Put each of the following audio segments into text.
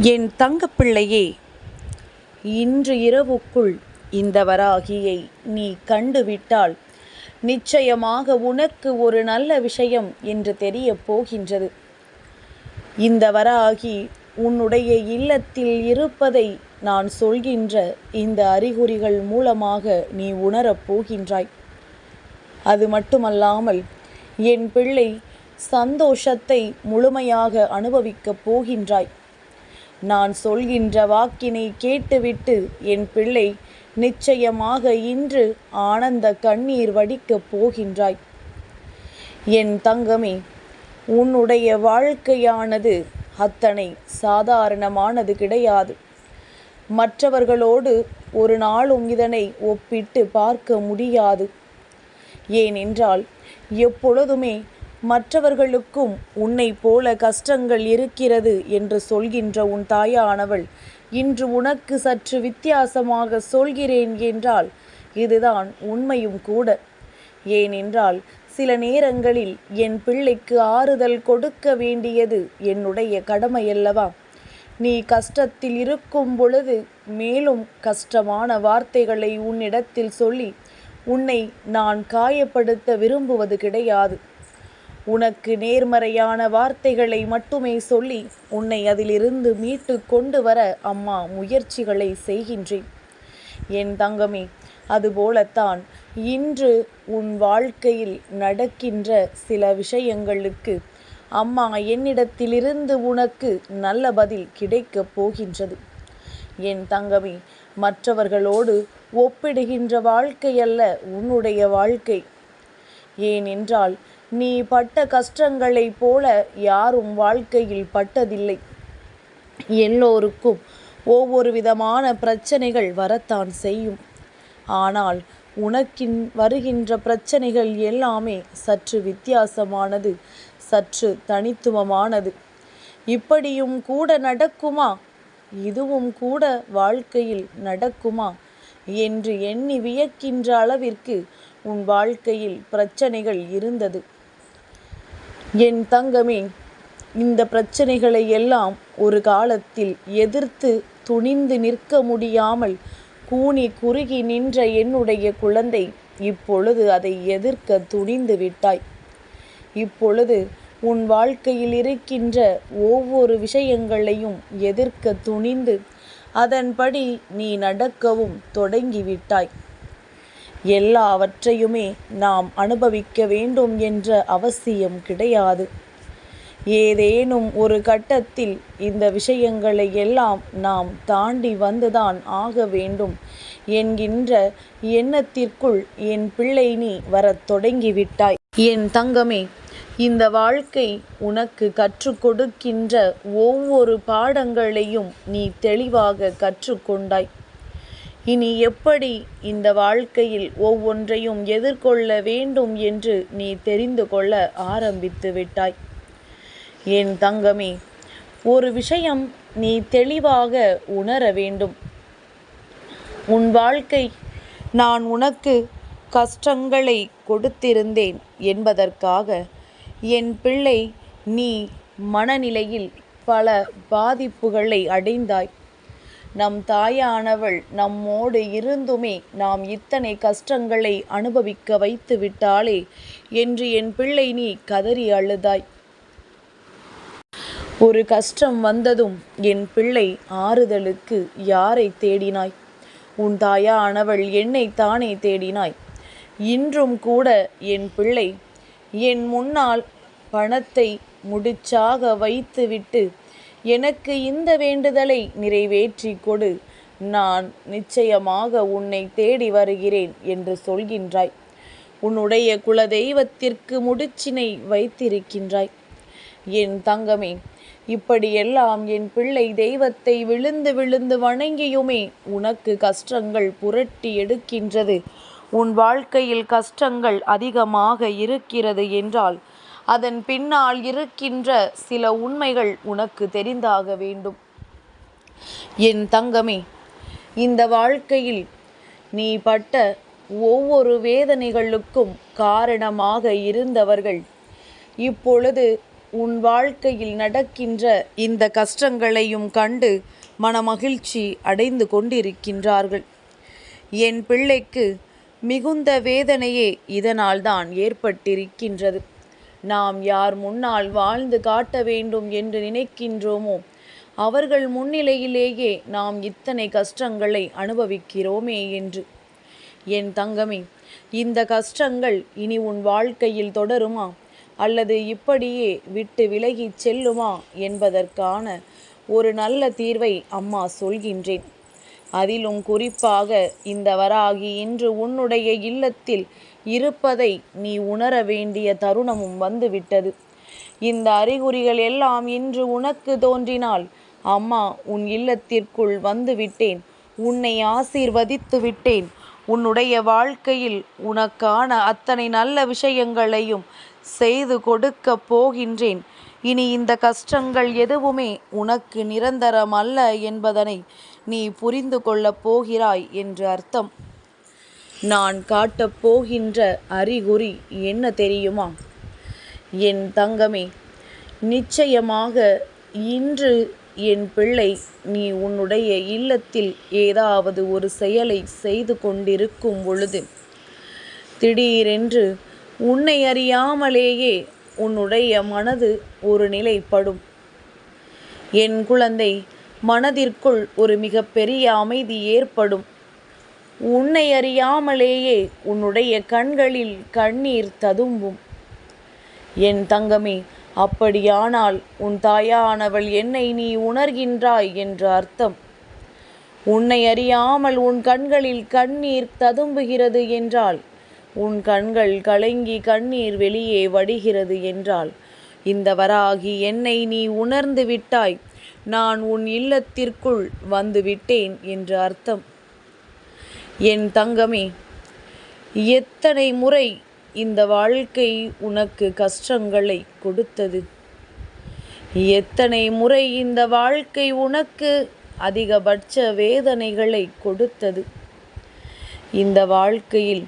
என் தங்கப்பிள்ளையே இன்று இரவுக்குள் இந்த வராகியை நீ கண்டுவிட்டால் நிச்சயமாக உனக்கு ஒரு நல்ல விஷயம் என்று தெரியப் போகின்றது. இந்த வராகி உன்னுடைய இல்லத்தில் இருப்பதை நான் சொல்கின்ற இந்த அறிகுறிகள் மூலமாக நீ உணரப் போகின்றாய். அது மட்டுமல்லாமல் என் பிள்ளை சந்தோஷத்தை முழுமையாக அனுபவிக்கப் போகின்றாய். நான் சொல்கின்ற வாக்கினை கேட்டுவிட்டு என் பிள்ளை நிச்சயமாக இன்று ஆனந்த கண்ணீர் வடிக்கப் போகின்றாய். என் தங்கமே உன்னுடைய வாழ்க்கையானது அத்தனை சாதாரணமானது கிடையாது. மற்றவர்களோடு ஒரு நாளும் இதனை ஒப்பிட்டு பார்க்க முடியாது. ஏனென்றால் எப்பொழுதுமே மற்றவர்களுக்கும் உன்னை போல கஷ்டங்கள் இருக்கிறது என்று சொல்கின்ற உன் தாயானவள் இன்று உனக்கு சற்று வித்தியாசமாக சொல்கிறேன் என்றால் இதுதான் உண்மையும் கூட. ஏனென்றால் சில நேரங்களில் என் பிள்ளைக்கு ஆறுதல் கொடுக்க வேண்டியது என்னுடைய கடமையல்லவா? நீ கஷ்டத்தில் இருக்கும் பொழுது மேலும் கஷ்டமான வார்த்தைகளை உன்னிடத்தில் சொல்லி உன்னை நான் காயப்படுத்த விரும்புவது கிடையாது. உனக்கு நேர்மறையான வார்த்தைகளை மட்டுமே சொல்லி உன்னை அதிலிருந்து மீட்டு கொண்டு வர அம்மா முயற்சிகளை செய்கின்றேன். என் தங்கமே அதுபோலத்தான் இன்று உன் வாழ்க்கையில் நடக்கின்ற சில விஷயங்களுக்கு அம்மா என்னிடத்திலிருந்து உனக்கு நல்ல பதில் கிடைக்கப் போகின்றது. என் தங்கமே மற்றவர்களோடு ஒப்பிடுகின்ற வாழ்க்கை அல்ல உன்னுடைய வாழ்க்கை. ஏனென்றால் நீ பட்ட கஷ்டங்களைப் போல யாரும் வாழ்க்கையில் பட்டதில்லை. எல்லோருக்கும் ஒவ்வொரு விதமான பிரச்சனைகள் வரத்தான் செய்யும். ஆனால் உனக்கின் வருகின்ற பிரச்சனைகள் எல்லாமே சற்று வித்தியாசமானது சற்று தனித்துவமானது. இப்படியும் கூட நடக்குமா? இதுவும் கூட வாழ்க்கையில் நடக்குமா? என்று எண்ணி வியக்கின்ற அளவிற்கு உன் வாழ்க்கையில் பிரச்சனைகள் இருந்தது. என் தங்கமே இந்த பிரச்சனைகளை எல்லாம் ஒரு காலத்தில் எதிர்த்து துணிந்து நிற்க முடியாமல் கூனி குறுகி நின்ற என்னுடைய குழந்தை இப்பொழுது அதை எதிர்க்க துணிந்து விட்டாய். இப்பொழுது உன் வாழ்க்கையில் இருக்கின்ற ஒவ்வொரு விஷயங்களையும் எதிர்க்க துணிந்து அதன்படி நீ நடக்கவும் தொடங்கிவிட்டாய். எல்லாவற்றையுமே நாம் அனுபவிக்க வேண்டும் என்ற அவசியம் கிடையாது. ஏதேனும் ஒரு கட்டத்தில் இந்த விஷயங்களை எல்லாம் நாம் தாண்டி வந்துதான் ஆக வேண்டும் என்கின்ற எண்ணத்திற்குள் என் பிள்ளை நீ வரத் தொடங்கிவிட்டாய். என் தங்கமே இந்த வாழ்க்கை உனக்கு கற்றுக் கொடுக்கின்ற ஒவ்வொரு பாடங்களையும் நீ தெளிவாக கற்றுக்கொண்டாய் இனி எப்படி இந்த வாழ்க்கையில் ஒவ்வொன்றையும் எதிர்கொள்ள வேண்டும் என்று நீ தெரிந்து கொள்ள ஆரம்பித்து விட்டாய். என் தங்கமே ஒரு விஷயம் நீ தெளிவாக உணர வேண்டும். உன் வாழ்க்கை நான் உனக்கு கஷ்டங்களை கொடுத்திருந்தேன் என்பதற்காக என் பிள்ளை நீ மனநிலையில் பல பாதிப்புகளை அடைந்தாய். நம் தாயானவள் நம்மோடு இருந்துமே நாம் இத்தனை கஷ்டங்களை அனுபவிக்க வைத்து விட்டாளே என்று என் பிள்ளை நீ கதறி அழுதாய். ஒரு கஷ்டம் வந்ததும் என் பிள்ளை ஆறுதலுக்கு யாரை தேடினாய்? உன் தாயானவள் என்னை தானே தேடினாய்? இன்றும் கூட என் பிள்ளை என் முன்னால் பணத்தை முடிச்சாக வைத்துவிட்டு எனக்கு இந்த வேண்டுதலை நிறைவேற்றி கொடு. நான் நிச்சயமாக உன்னை தேடி வருகிறேன் என்று சொல்கின்றாய். உன்னுடைய குலதெய்வத்திற்கு முடிச்சினை வைத்திருக்கின்றாய். என் தங்கமே இப்படியெல்லாம் என் பிள்ளை தெய்வத்தை விழுந்து விழுந்து வணங்கியுமே உனக்கு கஷ்டங்கள் புரட்டி எடுக்கின்றது. உன் வாழ்க்கையில் கஷ்டங்கள் அதிகமாக இருக்கிறது என்றால் அதன் பின்னால் இருக்கின்ற சில உண்மைகள் உனக்கு தெரிந்தாக வேண்டும். என் தங்கமே இந்த வாழ்க்கையில் நீ பட்ட ஒவ்வொரு வேதனைகளுக்கும் காரணமாக இருந்தவர்கள் இப்பொழுது உன் வாழ்க்கையில் நடக்கின்ற இந்த கஷ்டங்களையும் கண்டு மனமகிழ்ச்சி அடைந்து கொண்டிருக்கின்றார்கள். என் பிள்ளைக்கு மிகுந்த வேதனையே இதனால்தான் ஏற்பட்டிருக்கின்றது. நாம் யார் முன்னால் வாழ்ந்து காட்ட வேண்டும் என்று நினைக்கின்றோமோ அவர்கள் முன்னிலையிலேயே நாம் இத்தனை கஷ்டங்களை அனுபவிக்கிறோமே என்று. என் தங்கமே இந்த கஷ்டங்கள் இனி உன் வாழ்க்கையில் தொடருமா? அல்லது இப்படியே விட்டு விலகிச் செல்லுமா என்பதற்கான ஒரு நல்ல தீர்வை அம்மா சொல்கின்றேன். அதிலும் குறிப்பாக இந்த வராகி இன்று உன்னுடைய இல்லத்தில் இருப்பதை நீ உணர வேண்டிய தருணமும் வந்துவிட்டது. இந்த அறிகுறிகள் எல்லாம் இன்று உனக்கு தோன்றினால் அம்மா உன் இல்லத்திற்குள் வந்து விட்டேன் உன்னை ஆசீர்வதித்து விட்டேன். உன்னுடைய வாழ்க்கையில் உனக்கான அத்தனை நல்ல விஷயங்களையும் செய்து கொடுக்க போகின்றேன். இனி இந்த கஷ்டங்கள் எதுவுமே உனக்கு நிரந்தரம் அல்ல என்பதனை நீ புரிந்து கொள்ளப் போகிறாய் என்று அர்த்தம். நான் காட்டப் போகின்ற அறிகுறி என்ன தெரியுமா? என் தங்கமே நிச்சயமாக இன்று என் பிள்ளை நீ உன்னுடைய இல்லத்தில் ஏதாவது ஒரு செயலை செய்து கொண்டிருக்கும் பொழுது திடீரென்று உன்னை அறியாமலேயே உன்னுடைய மனது ஒரு நிலைப்படும். என் குழந்தை மனதிற்குள் ஒரு மிகப்பெரிய அமைதி ஏற்படும். உன்னை அறியாமலேயே உன்னுடைய கண்களில் கண்ணீர் ததும்பும். என் தங்கமே அப்படியானால் உன் தாயானவள் என்னை நீ உணர்கின்றாய் என்று அர்த்தம். உன்னை அறியாமல் உன் கண்களில் கண்ணீர் ததும்புகிறது என்றால் உன் கண்கள் கலங்கி கண்ணீர் வெளியே வடிகிறது என்றால் இந்த வராகி என்னை நீ உணர்ந்து விட்டாய் நான் உன் இல்லத்திற்குள் வந்து விட்டேன் என்று அர்த்தம். என் தங்கமே எத்தனை முறை இந்த வாழ்க்கை உனக்கு கஷ்டங்களை கொடுத்தது? எத்தனை முறை இந்த வாழ்க்கை உனக்கு அதிகபட்ச வேதனைகளை கொடுத்தது? இந்த வாழ்க்கையில்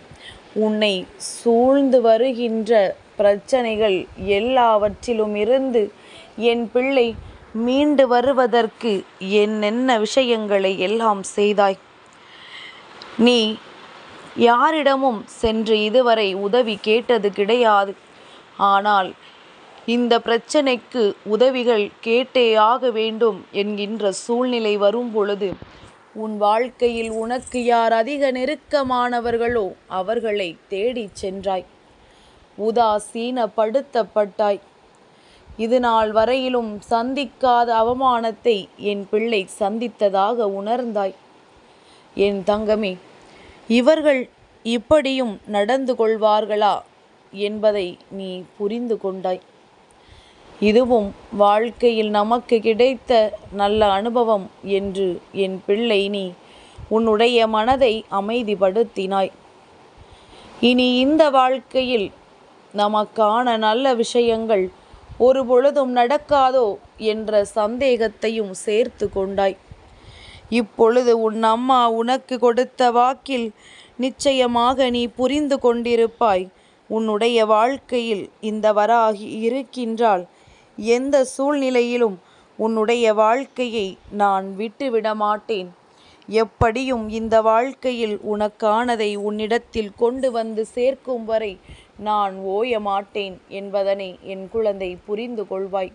உன்னை சூழ்ந்து வருகின்ற பிரச்சனைகள் எல்லாவற்றிலும் இருந்து என் பிள்ளை மீண்டு வருவதற்கு என்னென்ன விஷயங்களை எல்லாம் செய்தாய்? நீ யாரிடமும் சென்று இதுவரை உதவி கேட்டது கிடையாது. ஆனால் இந்த பிரச்சனைக்கு உதவிகள் கேட்டேயாக வேண்டும் என்கின்ற சூழ்நிலை வரும் பொழுது உன் வாழ்க்கையில் உனக்கு யார் அதிக நெருக்கமானவர்களோ அவர்களை தேடிச் சென்றாய். உதாசீனப்படுத்தப்பட்டாய். இது நாள் வரையிலும் சந்திக்காத அவமானத்தை என் பிள்ளை சந்தித்ததாக உணர்ந்தாய். என் தங்கமே இவர்கள் இப்படியும் நடந்து கொள்வார்களா என்பதை நீ புரிந்து கொண்டாய். இதுவும் வாழ்க்கையில் நமக்கு கிடைத்த நல்ல அனுபவம் என்று என் பிள்ளை நீ உன்னுடைய மனதை அமைதிப்படுத்தினாய். இனி இந்த வாழ்க்கையில் நமக்கான நல்ல விஷயங்கள் ஒரு பொழுதும் நடக்காதோ என்ற சந்தேகத்தையும் சேர்த்து கொண்டாய். இப்பொழுது உன் அம்மா உனக்கு கொடுத்த வாக்கில் நிச்சயமாக நீ புரிந்து கொண்டிருப்பாய். உன்னுடைய வாழ்க்கையில் இந்த வராகி இருக்கின்றால் எந்த சூழ்நிலையிலும் உன்னுடைய வாழ்க்கையை நான் விட்டுவிட மாட்டேன். எப்படியும் இந்த வாழ்க்கையில் உனக்கானதை உன்னிடத்தில் கொண்டு வந்து சேர்க்கும் வரை நான் ஓய மாட்டேன் என்பதனை என் குழந்தை புரிந்து கொள்வாய்.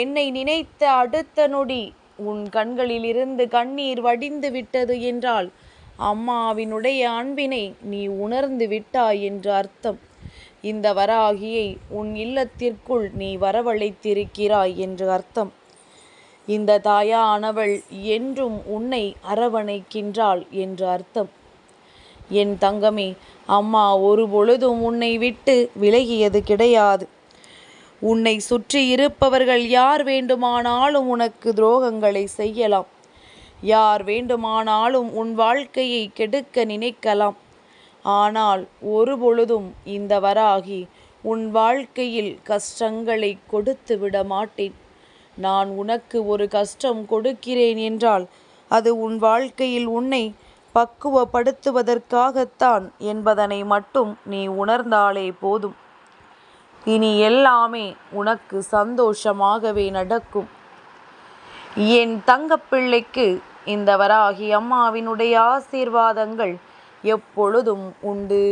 என்னை நினைத்த அடுத்த நொடி உன் கண்களிலிருந்து கண்ணீர் வடிந்து விட்டது என்றால் அம்மாவினுடைய அன்பினை நீ உணர்ந்து விட்டாய் என்று அர்த்தம். இந்த வராகியை உன் இல்லத்திற்குள் நீ வரவழைத்திருக்கிறாய் என்று அர்த்தம். இந்த தாயானவள் என்றும் உன்னை அரவணைக்கின்றாள் என்று அர்த்தம். என் தங்கமே அம்மா ஒரு பொழுதும் உன்னை விட்டு விலகியது கிடையாது. உன்னை சுற்றி இருப்பவர்கள் யார் வேண்டுமானாலும் உனக்கு துரோகங்களை செய்யலாம். யார் வேண்டுமானாலும் உன் வாழ்க்கையை கெடுக்க நினைக்கலாம். ஆனால் ஒரு பொழுதும் இந்த வராகி உன் வாழ்க்கையில் கஷ்டங்களை கொடுத்து விட மாட்டேன். நான் உனக்கு ஒரு கஷ்டம் கொடுக்கிறேன் என்றால் அது உன் வாழ்க்கையில் உன்னை பக்குவப்படுத்துவதற்காகத்தான் என்பதனை மட்டும் நீ உணர்ந்தாலே போதும். இனி எல்லாமே உனக்கு சந்தோஷமாகவே நடக்கும். என் தங்கப்பிள்ளைக்கு இந்த வராகி அம்மாவினுடைய ஆசீர்வாதங்கள் எப்பொழுதும் உண்டு.